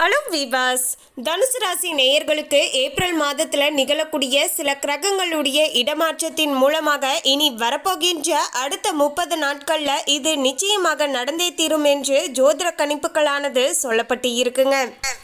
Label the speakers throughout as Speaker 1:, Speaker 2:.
Speaker 1: Hello விவாஸ் தனுசு ராசி நேயர்களுக்கு ஏப்ரல் மாதத்தில் நிகழக்கூடிய சில கிரகங்களுடைய இடமாற்றத்தின் மூலமாக இனி வரப்போகின்ற அடுத்த முப்பது நாட்களில் இது நிச்சயமாக நடந்தே தீரும் என்று ஜோதிட கணிப்புகளானது சொல்லப்பட்டு இருக்குங்க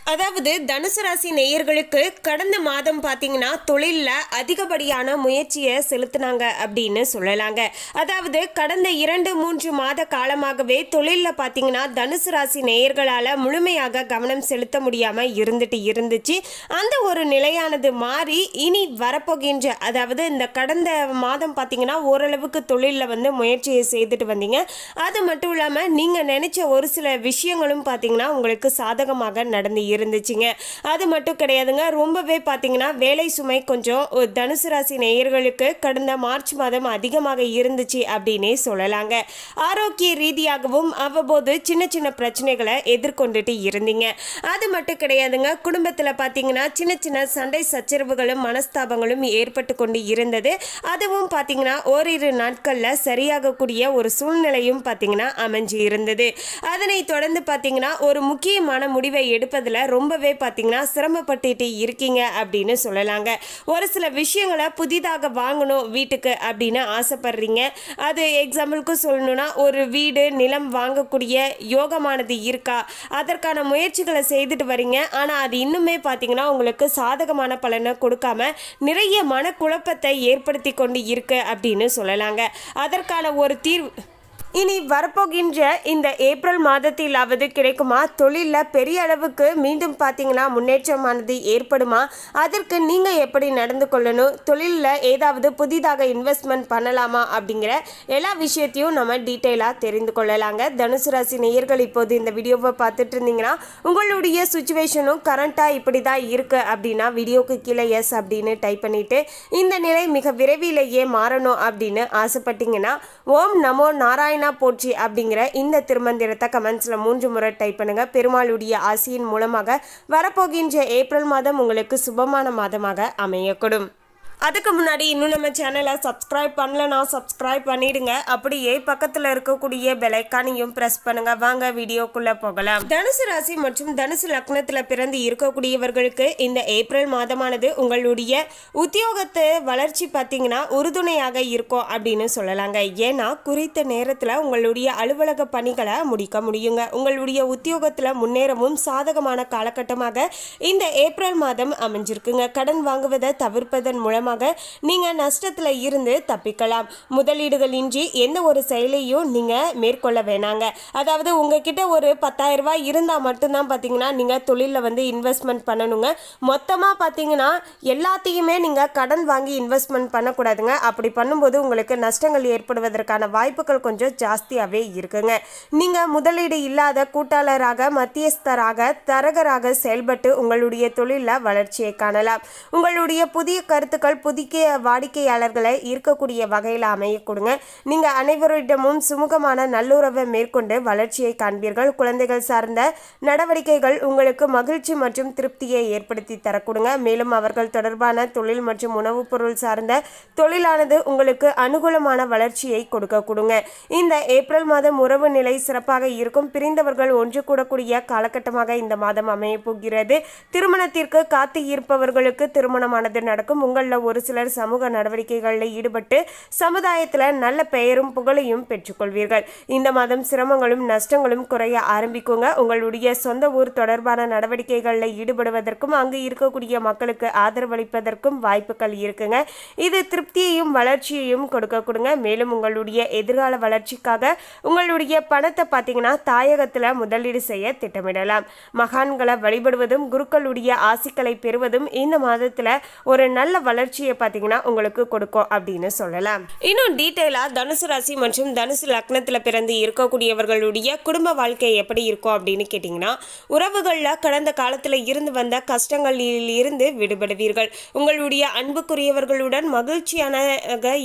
Speaker 1: அதாவது தனுசு ராசி நேயர்களுக்கு கடந்த மாதம் பார்த்தீங்கன்னா தொழிலில் அதிகப்படியான முயற்சியை செலுத்தினாங்க அப்படின்னு சொல்லலாங்க. அதாவது கடந்த இரண்டு மூன்று மாத காலமாகவே தொழிலில் பார்த்தீங்கன்னா தனுசு ராசி நேயர்களால் முழுமையாக கவனம் செலுத்த முடியாமல் இருந்துட்டு இருந்துச்சு. அந்த ஒரு நிலையானது மாறி இனி வரப்போகின்ற அதாவது இந்த கடந்த மாதம் பார்த்தீங்கன்னா ஓரளவுக்கு தொழிலில் வந்து முயற்சியை செய்துட்டு வந்தீங்க. அது மட்டும் இல்லாமல் நீங்கள் நினச்ச ஒரு சில விஷயங்களும் பார்த்தீங்கன்னா உங்களுக்கு சாதகமாக நடந்து இருந்துச்சுங்க. அது மட்டும் கிடையாதுங்க. ரொம்பவே பார்த்தீங்கன்னா வேலை சுமை கொஞ்சம் தனுசு ராசி நேயர்களுக்கு கடந்த மார்ச் மாதம் அதிகமாக இருந்துச்சு அப்படின்னே சொல்லலாங்க. ஆரோக்கிய ரீதியாகவும் அவ்வப்போது சின்ன சின்ன பிரச்சனைகளை எதிர்கொண்டுட்டு இருந்தீங்க. அது மட்டும் கிடையாதுங்க. குடும்பத்தில் பார்த்தீங்கன்னா சின்ன சின்ன சண்டை சச்சரவுகளும் மனஸ்தாபங்களும் ஏற்பட்டு கொண்டு இருந்தது. அதுவும் பார்த்தீங்கன்னா ஓரிரு நாட்களில் சரியாகக்கூடிய ஒரு சூழ்நிலையும் பார்த்தீங்கன்னா அமைஞ்சு இருந்தது. அதனை தொடர்ந்து பார்த்தீங்கன்னா ஒரு முக்கியமான முடிவை எடுப்பதில் ரொம்பவே பார்த்தீங்கன்னா சிரமப்பட்டுட்டு இருக்கீங்க அப்படின்னு சொல்லலாங்க. ஒரு சில விஷயங்களை புதிதாக வாங்கணும் வீட்டுக்கு அப்படின்னு ஆசைப்படுறீங்க. அது எக்ஸாம்பிளுக்கு சொல்லணும்னா ஒரு வீடு நிலம் வாங்கக்கூடிய யோகமானது இருக்கா? அதற்கான முயற்சிகளை செய்துட்டு வரீங்க. ஆனால் அது இன்னுமே பார்த்தீங்கன்னா உங்களுக்கு சாதகமான பலனை கொடுக்காம நிறைய மனக்குழப்பத்தை ஏற்படுத்தி கொண்டு இருக்கு அப்படின்னு சொல்லலாங்க. அதற்கான ஒரு தீர்வு இனி வரப்போகின்ற இந்த ஏப்ரல் மாதத்திலாவது கிடைக்குமா? தொழிலில் பெரிய அளவுக்கு மீண்டும் பார்த்தீங்கன்னா முன்னேற்றமானது ஏற்படுமா? அதற்கு நீங்கள் எப்படி நடந்து கொள்ளணும்? தொழிலில் ஏதாவது புதிதாக இன்வெஸ்ட்மெண்ட் பண்ணலாமா? அப்படிங்கிற எல்லா விஷயத்தையும் நம்ம டீட்டெயிலாக தெரிந்து கொள்ளலாங்க. தனுசு ராசி நேயர்கள் இப்போது இந்த வீடியோவை பார்த்துட்டு இருந்தீங்கன்னா உங்களுடைய சுச்சுவேஷனும் கரண்ட்டாக இப்படி தான் இருக்குது அப்படின்னா வீடியோக்கு கீழே எஸ் அப்படின்னு டைப் பண்ணிவிட்டு இந்த நிலை மிக விரைவிலேயே மாறணும் அப்படின்னு ஆசைப்பட்டீங்கன்னா ஓம் நமோ நாராயண போச்சு அப்படிங்கிற இந்த திருமந்திரத்தை கமெண்ட்ஸில் மூன்று முறை டைப் பண்ணுங்க. பெருமாளுடைய ஆசியின் மூலமாக வரப்போகின்ற ஏப்ரல் மாதம் உங்களுக்கு சுபமான மாதமாக அமையக்கூடும். அதுக்கு முன்னாடி இன்னும் நம்ம சேனலை சப்ஸ்கிரைப் பண்ணலனா சப்ஸ்கிரைப் பண்ணிடுங்க. அப்படியே பக்கத்தில் இருக்கக்கூடிய பெலைக்கானையும் ப்ரெஸ் பண்ணுங்க. வாங்க வீடியோக்குள்ளே போகலாம். தனுசு ராசி மற்றும் தனுசு லக்னத்தில் பிறந்து இருக்கக்கூடியவர்களுக்கு இந்த ஏப்ரல் மாதமானது உங்களுடைய உத்தியோகத்தை வளர்ச்சி பார்த்தீங்கன்னா உறுதுணையாக இருக்கும் அப்படின்னு சொல்லலாங்க. ஏன்னா குறித்த நேரத்தில் உங்களுடைய அலுவலக பணிகளை முடிக்க முடியுங்க. உங்களுடைய உத்தியோகத்தில் முன்னேறவும் சாதகமான காலகட்டமாக இந்த ஏப்ரல் மாதம் அமைஞ்சிருக்குங்க. கடன் வாங்குவதை தவிர்ப்பதன் மூலம் மூலமாக நீங்கள் நஷ்டத்தில் இருந்து தப்பிக்கலாம். முதலீடுகள் இன்றி எந்த ஒரு செயலையும் நீங்கள் மேற்கொள்ள வேணாங்க. அதாவது உங்ககிட்ட ஒரு பத்தாயிரம் ரூபாய் இருந்தால் மட்டும்தான் பார்த்தீங்கன்னா நீங்கள் தொழிலில் வந்து இன்வெஸ்ட்மெண்ட் பண்ணணுங்க. மொத்தமாக பார்த்தீங்கன்னா எல்லாத்தையுமே நீங்கள் கடன் வாங்கி இன்வெஸ்ட்மெண்ட் பண்ணக்கூடாதுங்க. அப்படி பண்ணும்போது உங்களுக்கு நஷ்டங்கள் ஏற்படுவதற்கான வாய்ப்புகள் கொஞ்சம் ஜாஸ்தியாகவே இருக்குங்க. நீங்கள் முதலீடு இல்லாத கூட்டாளராக மத்தியஸ்தராக தரகராக செயல்பட்டு உங்களுடைய தொழிலில் வளர்ச்சியை காணலாம். உங்களுடைய புதிய கருத்துக்கள் புதிய வாடிக்கையாளர்களை ஈர்க்கக்கூடிய வகையில் அமைய கொடுங்க நீங்கள் அனைவரிடமும் சுமூகமான நல்லுறவை மேற்கொண்டு வளர்ச்சியை காண்பீர்கள். குழந்தைகள் சார்ந்த நடவடிக்கைகள் உங்களுக்கு மகிழ்ச்சி மற்றும் திருப்தியை ஏற்படுத்தி தரக்கூடுங்க. மேலும் அவர்கள் தொடர்பான தொழில் மற்றும் உணவுப் பொருள் சார்ந்த தொழிலானது உங்களுக்கு அனுகூலமான வளர்ச்சியை கொடுக்க கொடுங்க இந்த ஏப்ரல் மாதம் உறவு நிலை சிறப்பாக இருக்கும். பிரிந்தவர்கள் ஒன்று கூடக்கூடிய காலகட்டமாக இந்த மாதம் அமைய போகிறது. திருமணத்திற்கு காத்து இருப்பவர்களுக்கு திருமணமானது நடக்கும். உங்களில் ஒரு சிலர் சமூக நடவடிக்கைகளில் ஈடுபட்டு சமுதாயத்தில் நல்ல பெயரும் புகழையும் பெற்றுக்கொள்வீர்கள். இந்த மாதம் சிரமங்களும் நஷ்டங்களும் குறைய ஆரம்பிக்குங்க. உங்களுடைய சொந்த ஊர் தொடர்பான நடவடிக்கைகளில் ஈடுபடுவதற்கும் அங்கு இருக்கக்கூடிய மக்களுக்கு ஆதரவளிப்பதற்கும் வாய்ப்புகள் இருக்குங்க. இது திருப்தியையும் வளர்ச்சியையும் கொடுக்க கொடுங்க. மேலும் உங்களுடைய எதிர்கால வளர்ச்சிக்காக உங்களுடைய பணத்தை பார்த்தீங்கன்னா தாயகத்தில் முதலீடு செய்ய திட்டமிடலாம். மகான்களை வழிபடுவதும் குருக்களுடைய ஆசிக்களை பெறுவதும் இந்த மாதத்தில் ஒரு நல்ல வளர்ச்சி வளர்ச்சியை பார்த்தீங்கன்னா உங்களுக்கு கொடுக்கும் அப்படின்னு சொல்லலாம். இன்னும் டீட்டெயிலாக தனுசு ராசி மற்றும் தனுசு லக்னத்தில் பிறந்து இருக்கக்கூடியவர்களுடைய குடும்ப வாழ்க்கை எப்படி இருக்கும் அப்படின்னு கேட்டிங்கன்னா உறவுகளில் கடந்த காலத்தில் இருந்து வந்த கஷ்டங்களில் இருந்து விடுபடுவீர்கள். உங்களுடைய அன்புக்குரியவர்களுடன் மகிழ்ச்சியான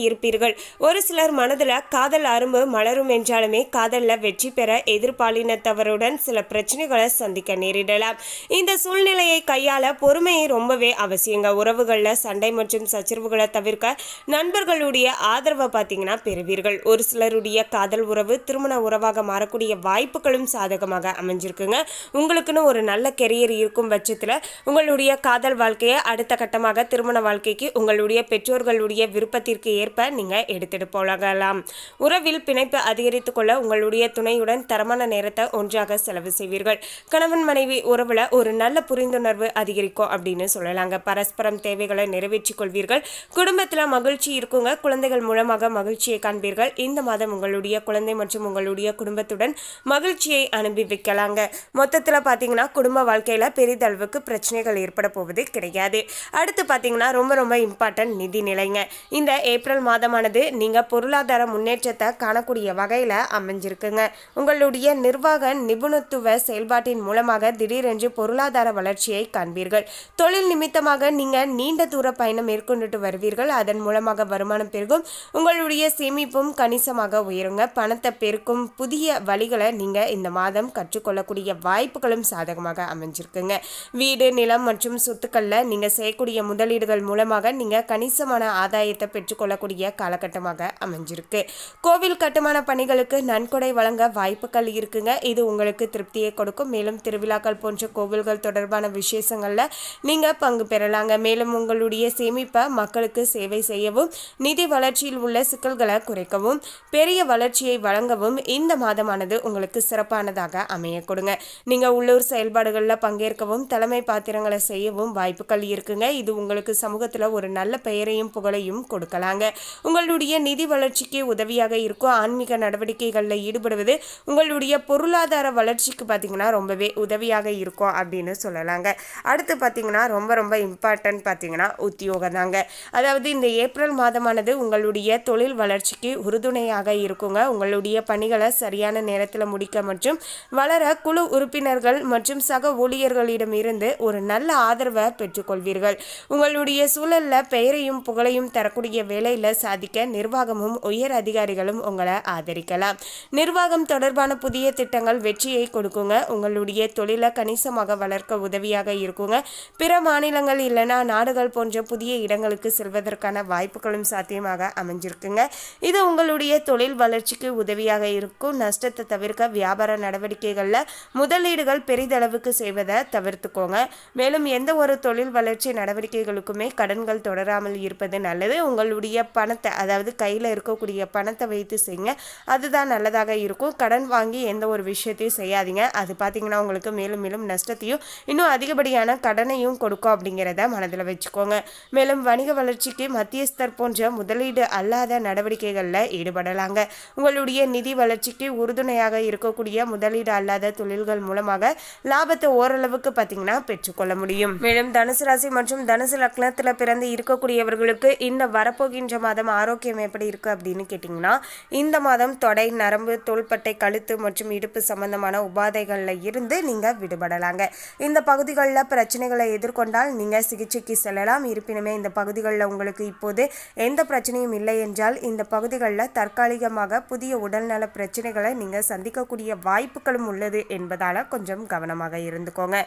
Speaker 1: இருப்பீர்கள். ஒரு சிலர் மனதில் காதல் அரும்பு மலரும் என்றாலுமே காதலில் வெற்றி பெற எதிர்பாலினத்தவருடன் சில பிரச்சனைகளை சந்திக்க நேரிடலாம். இந்த சூழ்நிலையை கையாள பொறுமையை ரொம்பவே அவசியங்க. உறவுகளில் சண்டை மற்றும் மற்றும் சச்சரவுகளை தவிர்க்க நண்பர்களுடைய ஆதரவை பார்த்தீங்கன்னா பெறுவீர்கள். ஒரு சிலருடைய காதல் உறவு திருமண உறவாக மாறக்கூடிய வாய்ப்புகளும் சாதகமாக அமைஞ்சிருக்குங்க. உங்களுக்குன்னு ஒரு நல்ல கெரியர் இருக்கும் பட்சத்தில் உங்களுடைய காதல் வாழ்க்கையை அடுத்த கட்டமாக திருமண வாழ்க்கைக்கு உங்களுடைய பெற்றோர்களுடைய விருப்பத்திற்கு ஏற்ப நீங்கள் எடுத்துட்டு போகலாம். உறவில் பிணைப்பு அதிகரித்து கொள்ள உங்களுடைய துணையுடன் தரமான நேரத்தை ஒன்றாக செலவு செய்வீர்கள். கணவன் மனைவி உறவில் ஒரு நல்ல புரிந்துணர்வு அதிகரிக்கும் அப்படின்னு சொல்லலாங்க. பரஸ்பரம் தேவைகளை நிறைவேற்றிக் கொள்வீர்கள். குடும்பத்தில் மகிழ்ச்சி இருக்குங்க. குழந்தைகள் மூலமாக மகிழ்ச்சியை காண்பீர்கள். இந்த மாதம் உங்களுடைய குழந்தை மற்றும் உங்களுடைய குடும்பத்துடன் மகிழ்ச்சியை அனுபவிக்கலாங்க. மொத்தத்தில் பார்த்தீங்கன்னா குடும்ப வாழ்க்கையில் பெரிதளவுக்கு பிரச்சனைகள் ஏற்பட போவது கிடையாது. அடுத்து பார்த்தீங்கன்னா ரொம்ப ரொம்ப இம்பார்ட்டன்ட் நிதி நிலைங்க. இந்த ஏப்ரல் மாதமானது நீங்கள் பொருளாதார முன்னேற்றத்தை காணக்கூடிய வகையில் அமைஞ்சிருக்குங்க. உங்களுடைய நிர்வாக நிபுணத்துவ செயல்பாட்டின் மூலமாக திடீரென்று பொருளாதார வளர்ச்சியை காண்பீர்கள். தொழில் நிமித்தமாக நீங்கள் நீண்ட தூர பயணம் மேற்கொண்டுட்டு வருவீர்கள். அதன் மூலமாக வருமானம் பெருகும். உங்களுடைய சேமிப்பும் கணிசமாக உயருங்க. பணத்தை பெருக்கும் புதிய வழிகளை நீங்கள் இந்த மாதம் கற்றுக்கொள்ளக்கூடிய வாய்ப்புகளும் சாதகமாக அமைஞ்சிருக்குங்க. வீடு நிலம் மற்றும் சொத்துக்களில் நீங்கள் செய்யக்கூடிய முதலீடுகள் மூலமாக நீங்கள் கணிசமான ஆதாயத்தை பெற்றுக்கொள்ளக்கூடிய காலகட்டமாக அமைஞ்சிருக்கு. கோவில் கட்டுமான பணிகளுக்கு நன்கொடை வழங்க வாய்ப்புகள் இருக்குங்க. இது உங்களுக்கு திருப்தியை கொடுக்கும். மேலும் திருவிழாக்கள் போன்ற கோவில்கள் தொடர்பான விசேஷங்களில் நீங்கள் பங்கு பெறலாங்க. மேலும் உங்களுடைய சேமிப்பை மக்களுக்கு சேவை செய்யவும் நிதி வளர்ச்சியில் உள்ள சிக்கல்களை குறைக்கவும் பெரிய வளர்ச்சியை வழங்கவும் இந்த மாதமானது உங்களுக்கு சிறப்பானதாக அமைய கொடுங்க நீங்கள் உள்ளூர் செயல்பாடுகளில் பங்கேற்கவும் தலைமை பாத்திரங்களை செய்யவும் வாய்ப்புகள் இருக்குங்க. இது உங்களுக்கு சமூகத்தில் ஒரு நல்ல பெயரையும் புகழையும் கொடுக்கலாங்க. உங்களுடைய நிதி வளர்ச்சிக்கு உதவியாக இருக்கும் ஆன்மீக நடவடிக்கைகளில் ஈடுபடுவது உங்களுடைய பொருளாதார வளர்ச்சிக்கு பார்த்தீங்கன்னா ரொம்பவே உதவியாக இருக்கும் அப்படின்னு சொல்லலாங்க. அடுத்து பார்த்தீங்கன்னா ரொம்ப ரொம்ப இம்பார்ட்டன்ட் பார்த்தீங்கன்னா உத்தியோகம் தாங்க அதாவது இந்த ஏப்ரல் மாதமானது உங்களுடைய தொழில் வளர்ச்சிக்கு உறுதுணையாக இருக்குங்க. உங்களுடைய பணிகளை சரியான நேரத்தில் முடிக்க மற்றும் வளர குழு உறுப்பினர்கள் மற்றும் சக ஊழியர்களிடமிருந்து ஒரு நல்ல ஆதரவை பெற்றுக்கொள்வீர்கள். உங்களுடைய சூழலில் பெயரையும் புகழையும் தரக்கூடிய வேலையில் சாதிக்க நிர்வாகமும் உயர் அதிகாரிகளும் உங்களை ஆதரிக்கலாம். நிர்வாகம் தொடர்பான புதிய திட்டங்கள் வெற்றியை கொடுக்குங்க. உங்களுடைய தொழிலை கணிசமாக வளர்க்க உதவியாக இருக்குங்க. பிற மாநிலங்கள் இல்லைனா நாடுகள் போன்ற புதிய இடங்களுக்கு செல்வதற்கான வாய்ப்புகளும் சாத்தியமாக அமைஞ்சிருக்குங்க. இது உங்களுடைய தொழில் வளர்ச்சிக்கு உதவியாக இருக்கும். நஷ்டத்தை தவிர்க்க வியாபார நடவடிக்கைகளில் முதலீடுகள் பெரிதளவுக்கு செய்வதை தவிர்த்துக்கோங்க. மேலும் எந்த ஒரு தொழில் வளர்ச்சி நடவடிக்கைகளுக்குமே கடன்கள் தொடராமல் இருப்பது நல்லது. உங்களுடைய பணத்தை அதாவது கையில் இருக்கக்கூடிய பணத்தை வைத்து செய்யுங்க. அதுதான் நல்லதாக இருக்கும். கடன் வாங்கி எந்த ஒரு விஷயத்தையும் செய்யாதீங்க. அது பார்த்தீங்கன்னா உங்களுக்கு மேலும் மேலும் நஷ்டத்தையும் இன்னும் அதிகப்படியான கடனையும் கொடுக்கும் அப்படிங்கிறத மனதில் வச்சுக்கோங்க. மேலும் மேலும் வணிக வளர்ச்சிக்கு மத்தியஸ்தர் போன்ற முதலீடு அல்லாத நடவடிக்கைகளில் ஈடுபடலாங்க. உங்களுடைய நிதி வளர்ச்சிக்கு உறுதுணையாக இருக்கக்கூடிய முதலீடு அல்லாத தொழில்கள் மூலமாக லாபத்தை ஓரளவுக்கு பார்த்தீங்கன்னா பெற்றுக்கொள்ள முடியும். மேலும் தனுசு ராசி மற்றும் தனுசு லக்னத்தில் பிறந்து இருக்கக்கூடியவர்களுக்கு இந்த வரப்போகின்ற மாதம் ஆரோக்கியம் எப்படி இருக்கு அப்படின்னு கேட்டிங்கன்னா இந்த மாதம் தொடை நரம்பு தோள்பட்டை கழுத்து மற்றும் இடுப்பு சம்பந்தமான உபாதைகளில் இருந்து நீங்கள் விடுபடலாங்க. இந்த பகுதிகளில் பிரச்சனைகளை எதிர்கொண்டால் நீங்கள் சிகிச்சைக்கு செல்லலாம். இருப்பினுமே இந்த பகுதிகளில் உங்களுக்கு இப்போது எந்த பிரச்சனையும் இல்லை என்றால் இந்த பகுதிகளில் தற்காலிகமாக புதிய உடல்நல பிரச்சனைகளை நீங்கள் சந்திக்கக்கூடிய வாய்ப்புகளும் உள்ளது என்பதால் கொஞ்சம் கவனமாக இருந்துக்கோங்க.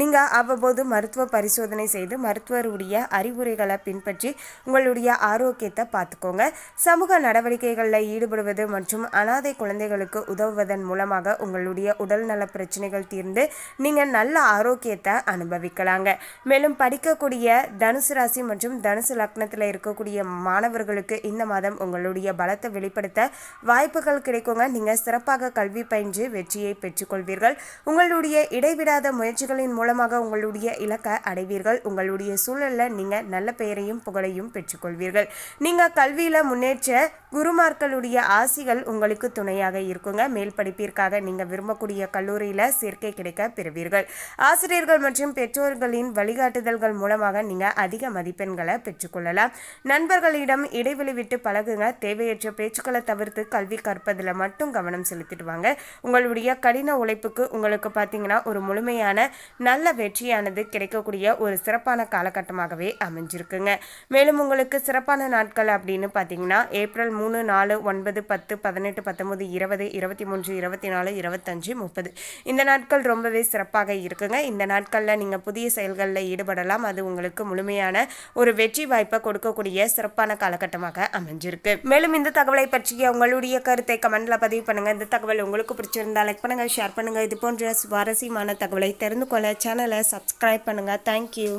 Speaker 1: நீங்கள் அவ்வப்போது மருத்துவ பரிசோதனை செய்து மருத்துவருடைய அறிவுரைகளை பின்பற்றி உங்களுடைய ஆரோக்கியத்தை பார்த்துக்கோங்க. சமூக நடவடிக்கைகளில் ஈடுபடுவது மற்றும் அனாதை குழந்தைகளுக்கு உதவுவதன் மூலமாக உங்களுடைய உடல்நல பிரச்சனைகள் தீர்ந்து நீங்கள் நல்ல ஆரோக்கியத்தை அனுபவிக்கலாங்க. மேலும் படிக்கக்கூடிய தனுசு ராசி மற்றும் தனுசு லக்னத்தில் இருக்கக்கூடிய மாணவர்களுக்கு இந்த மாதம் உங்களுடைய பலத்தை வெளிப்படுத்த வாய்ப்புகள் கிடைக்குங்க. நீங்கள் சிறப்பாக கல்வி பயின்று வெற்றியை பெற்றுக்கொள்வீர்கள். உங்களுடைய இடைவிடாத முயற்சிகளின் மூலமாக உங்களுடைய இலக்கை அடைவீர்கள். உங்களுடைய சூழலில் நீங்கள் நல்ல பெயரையும் புகழையும் பெற்றுக்கொள்வீர்கள். நீங்கள் கல்வியில் முன்னேற்ற குருமார்களுடைய ஆசிகள் உங்களுக்கு துணையாக இருக்குங்க. மேல் படிப்பிற்காக நீங்கள் விரும்பக்கூடிய கல்லூரியில் சேர்க்கை கிடைக்க பெறுவீர்கள். ஆசிரியர்கள் மற்றும் பெற்றோர்களின் வழிகாட்டுதல்கள் மூலமாக நீங்கள் அதிக மதிப்பெண் பெற்றுக்கொள்ளலாம். நண்பர்களிடம் இடைவெளி விட்டு பழகுங்க. தேவையற்ற பேச்சுக்களை தவிர்த்து கல்வி கற்பதில் மட்டும் கவனம் செலுத்திட்டு வாங்க உங்களுடைய கடின உழைப்புக்கு உங்களுக்கு பார்த்தீங்கன்னா ஒரு முழுமையான நல்ல வெற்றியானது கிடைக்கக்கூடிய ஒரு சிறப்பான காலகட்டமாகவே அமைஞ்சிருக்குங்க. மேலும் உங்களுக்கு சிறப்பான நாட்கள் அப்படின்னு பார்த்தீங்கன்னா ஏப்ரல் மூணு நாலு ஒன்பது பத்து பதினெட்டு பத்தொன்பது இருபது இருபத்தி மூன்று இருபத்தி நாலு இருபத்தஞ்சு முப்பது. இந்த நாட்கள் ரொம்பவே சிறப்பாக இருக்குங்க. இந்த நாட்களில் நீங்கள் புதிய செயல்களில் ஈடுபடலாம். அது உங்களுக்கு முழுமையான ஒரு வெற்றி வாய்ப்பை கொடுக்கக்கூடிய சிறப்பான காலகட்டமாக அமைஞ்சிருக்கு. மேலும் இந்த தகவலை பற்றிய உங்களுடைய கருத்தை கமெண்ட்ல பதிவு பண்ணுங்க. இந்த தகவல் உங்களுக்கு பிடிச்சிருந்தா லைக் பண்ணுங்க ஷேர் பண்ணுங்க. இது போன்ற சுவாரஸ்யமான தகவலை தெரிந்து கொள்ள சேனலை சப்ஸ்கிரைப் பண்ணுங்க. தேங்க்யூ